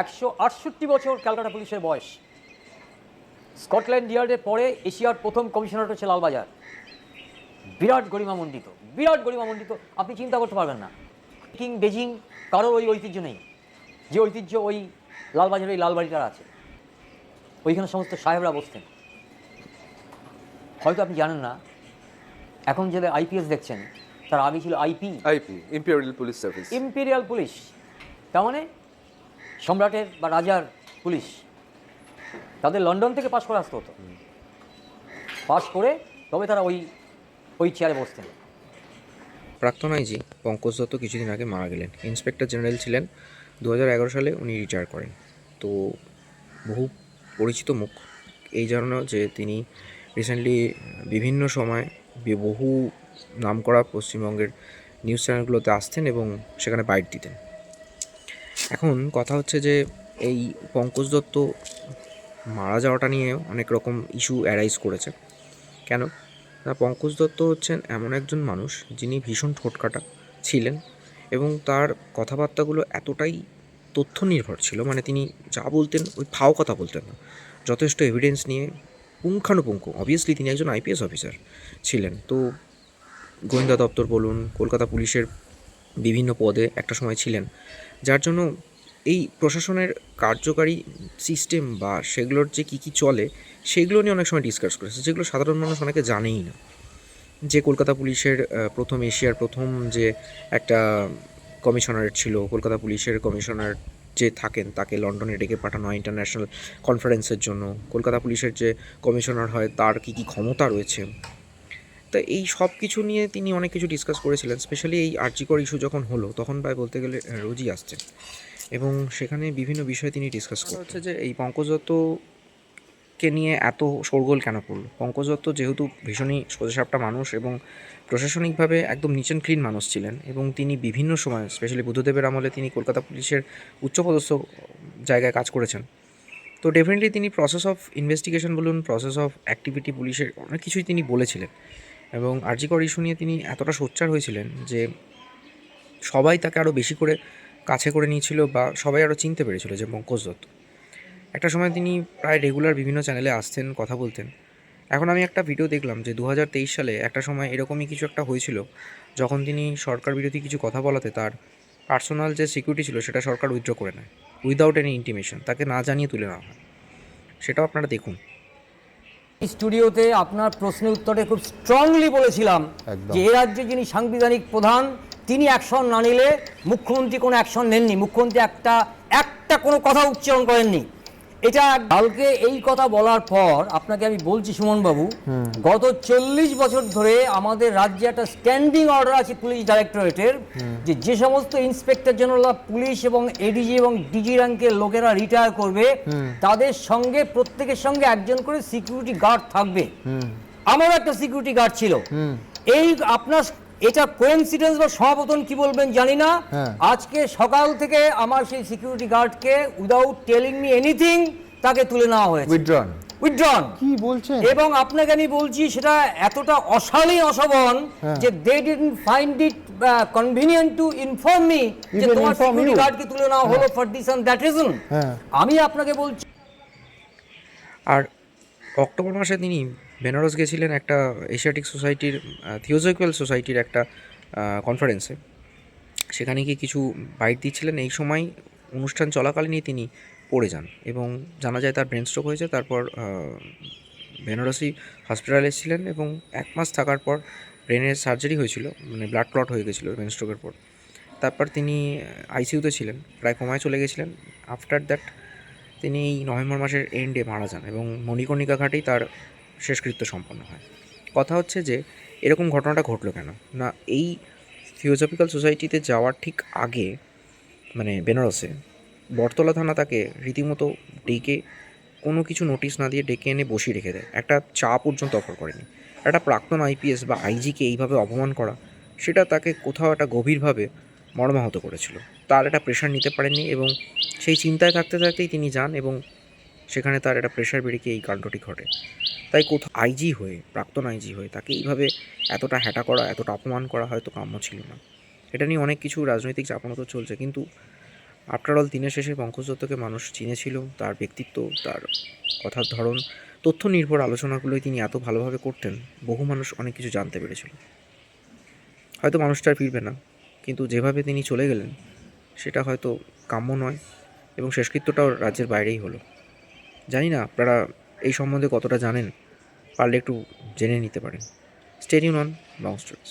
একশো আটষট্টি বছর ক্যালকাটা পুলিশের বয়স। স্কটল্যান্ড ইয়ার্ডের পরে এশিয়ার প্রথম কমিশনার হচ্ছে লালবাজার। বিরাট গরিমামণ্ডিত বিরাট গরিমা গরিমামণ্ডিত আপনি চিন্তা করতে পারবেন না। কিং বেজিং কারোর ওই ঐতিহ্য নেই। যে ঐতিহ্য ওই লালবাজারের ওই লালবাড়িটার আছে। ওইখানে সমস্ত সাহেবরা বসতেন। হয়তো আপনি জানেন না এখন যে আইপিএস দেখছেন তার আগে ছিল IP. IP imperial police service imperial police তার মানে সম্রাটের বা রাজার পুলিশ, তাদের লন্ডন থেকে পাশ করে আসতে হতো। পাশ করে তবে তারা ওই ওই চেয়ারে বসতেন। প্রাক্তন আইজি পঙ্কজ দত্ত কিছুদিন আগে মারা গেলেন। ইন্সপেক্টর জেনারেল ছিলেন দু হাজার এগারো সালে উনি রিটায়ার করেন। তো বহু পরিচিত মুখ। এই জন্য যে তিনি রিসেন্টলি বিভিন্ন সময় বহু নামকরা পশ্চিমবঙ্গের নিউজ চ্যানেলগুলোতে আসতেন এবং সেখানে বাইট দিতেন। এখন কথা হচ্ছে যে এই পঙ্কজ দত্ত মারা যাওয়াটা নিয়ে অনেক রকম ইস্যু অ্যারাইজ করেছে। কেন? না, পঙ্কজ দত্ত হচ্ছেন এমন একজন মানুষ যিনি ভীষণ ঠোঁটকাটা ছিলেন এবং তার কথাবার্তাগুলো এতটাই তথ্য নির্ভর ছিল মানে তিনি যা বলতেন ওই ফাও কথা বলতেন না। যথেষ্ট এভিডেন্স নিয়ে পুঙ্খানুপুঙ্খ অবভিয়াসলি তিনি একজন আইপিএস অফিসার ছিলেন। তো গোয়েন্দা দপ্তর বলুন, কলকাতা পুলিশের বিভিন্ন পদে একটা সময় ছিলেন। যার জন্য এই প্রশাসনের কার্যকারী সিস্টেম বা সেগুলোর যে কী কী চলে, সেগুলো নিয়ে অনেক সময় ডিসকাস করেছে। যেগুলো সাধারণ মানুষ অনেকে জানেই না। যে কলকাতা পুলিশের প্রথম এশিয়ার প্রথম যে একটা কমিশনারেট ছিল, কলকাতা পুলিশের কমিশনার যে থাকেন, তাকে লন্ডনে ডেকে পাঠানো হয় ইন্টারন্যাশনাল কনফারেন্সের জন্য। কলকাতা পুলিশের যে কমিশনার হয়, তার কী কী ক্ষমতা রয়েছে তা এই সব কিছু নিয়ে তিনি অনেক কিছু ডিসকাস করেছিলেন স্পেশালি এই আর্জিকর ইস্যু যখন হলো তখন প্রায় বলতে গেলে রোজই আসছেন এবং সেখানে বিভিন্ন বিষয়ে তিনি ডিসকাস করতে হচ্ছে যে এই পঙ্কজ দত্তকে নিয়ে এত শোরগোল কেন পড়ল পঙ্কজ দত্ত যেহেতু ভীষণই সোজাসাপটা মানুষ এবং প্রশাসনিকভাবে একদম নিচ অ্যান্ড ক্লিন মানুষ ছিলেন এবং তিনি বিভিন্ন সময় স্পেশালি বুদ্ধদেবের আমলে তিনি কলকাতা পুলিশের উচ্চপদস্থ জায়গায় কাজ করেছেন। তো ডেফিনেটলি তিনি প্রসেস অফ ইনভেস্টিগেশন বলুন প্রসেস অফ অ্যাক্টিভিটি পুলিশের অনেক কিছুই তিনি বলেছিলেন। এবং আর্জিকর ইস্যু নিয়ে তিনি এতটা সোচ্চার হয়েছিলেন যে সবাই তাকে আরও বেশি করে কাছে করে নিয়েছিল বা সবাই আরও চিনতে পেরেছিল যে পঙ্কজ দত্ত। একটা সময় তিনি প্রায় রেগুলার বিভিন্ন চ্যানেলে আসতেন, কথা বলতেন। এখন আমি একটা ভিডিও দেখলাম যে দু হাজার তেইশ সালে একটা সময় এরকমই কিছু একটা হয়েছিল, যখন তিনি সরকার বিরোধী কিছু কথা বলাতে তার পার্সোনাল যে সিকিউরিটি ছিল সেটা সরকার উইথড্র করে নেয় উইদাউট এনি ইন্টিমেশন তাকে না জানিয়ে তুলে নেওয়া হয়। সেটাও আপনারা দেখুন। স্টুডিওতে আপনার প্রশ্নের উত্তরে খুব স্ট্রংলি বলেছিলাম যে এ রাজ্যে যিনি সাংবিধানিক প্রধান তিনি অ্যাকশন না নিলে মুখ্যমন্ত্রী কোনো অ্যাকশন নেননি। মুখ্যমন্ত্রী একটা একটা কোনো কথা উচ্চারণ করেননি। এটা কালকে এই কথা বলার পর আপনাকে আমি বলছি সুমনবাবু গত চল্লিশ বছর ধরে আমাদের রাজ্যে একটা স্ট্যান্ডিং অর্ডার আছে পুলিশ ডাইরেক্টরেটের যে যে সমস্ত ইন্সপেক্টর জেনারেল পুলিশ এবং এডিজি এবং ডিজি র্যাঙ্কের লোকেরা রিটায়ার করবে তাদের সঙ্গে প্রত্যেকের সঙ্গে একজন করে সিকিউরিটি গার্ড থাকবে। আমারও একটা সিকিউরিটি গার্ড ছিল। এই আপনার এটা কোয়েন্সিডেন্স বা সমাপতন কি বলবেন জানি না। হ্যাঁ। আজকে সকাল থেকে আমার সেই সিকিউরিটি গার্ডকে উইদাউট টেলিং মি এনিথিং তাকে তুলে নেওয়া হয়েছে। উইথড্রন উইথড্রন কি বলছেন? এবং আপনাকে আমি বলছি সেটা এতটা অশালীন অশোভন হ্যাঁ। যে they didn't find it convenient to inform me যে তোমার সিকিউরিটি? গার্ডকে তুলে নেওয়া হলো for this and that reason আমি আপনাকে বলছি আর অক্টোবর মাসে তিনি বেনারস গেছিলেন একটা এশিয়াটিক সোসাইটির থিওজফিক্যাল সোসাইটির একটা কনফারেন্সে সেখানে গিয়ে কিছু বাইট দিচ্ছিলেন। এই সময় অনুষ্ঠান চলাকালীনই তিনি পড়ে যান এবং জানা যায় তার ব্রেন স্ট্রোক হয়েছে। তারপর বেনারসি হসপিটালে এসেছিলেন এবং এক মাস থাকার পর ব্রেনের সার্জারি হয়েছিল মানে ব্লাড ক্লট হয়ে গেছিল ব্রেন স্ট্রোকের পর। তারপর তিনি আইসিইউতে ছিলেন, প্রায় কমায় চলে গেছিলেন। আফটার দ্যাট তিনি এই নভেম্বর মাসের এন্ডে মারা যান এবং মণিকর্ণিকা ঘাটেই তার শেষকৃত্য সম্পন্ন হয়। কথা হচ্ছে যে, এরকম ঘটনাটা ঘটলো কেন? না, এই থিওজফিক্যাল সোসাইটিতে যাওয়ার ঠিক আগে মানে বেনারসে, বটতলা থানা তাকে রীতিমতো ডেকে কোনো কিছু নোটিশ না দিয়ে ডেকে এনে বসিয়ে রেখে দেয়। একটা চা পর্যন্ত অফার করেনি। একটা প্রাক্তন আইপিএস বা আইজিকে এইভাবে অপমান করা, সেটা তাকে কোথাও একটা গভীরভাবে মর্মাহত করেছিল। তার একটা প্রেশার নিতে পারেননি এবং সেই চিন্তায় থাকতে থাকতেই তিনি যান এবং সেখানে তার একটা প্রেশার বেড়ে গিয়ে এই কাণ্ডটি ঘটে। তাই কোথাও আইজি হয়ে, প্রাক্তন আইজি হয়ে তাকে এইভাবে এতটা হ্যাটা করা, এতটা অপমান করা হয়তো কাম্য ছিল না। এটা নিয়ে অনেক কিছু রাজনৈতিক চাপানো চলছে কিন্তু আফটার অল দিনের শেষে পঙ্কজ দত্তকে মানুষ চিনেছিল, তার ব্যক্তিত্ব, তার কথার ধরন তথ্য নির্ভর আলোচনাগুলোই তিনি এত ভালোভাবে করতেন, বহু মানুষ অনেক কিছু জানতে পেরেছিল। হয়তো মানুষটা ফিরবে না, কিন্তু যেভাবে তিনি চলে গেলেন, সেটা হয়তো কাম্য নয় এবং শেষকৃত্যটাও রাজ্যের বাইরেই হলো। জানি না, আপনারা এই সম্বন্ধে কতটা জানেন পারলে একটু জেনে নিতে পারেন। স্টেডিউন অন লং স্টোরিজ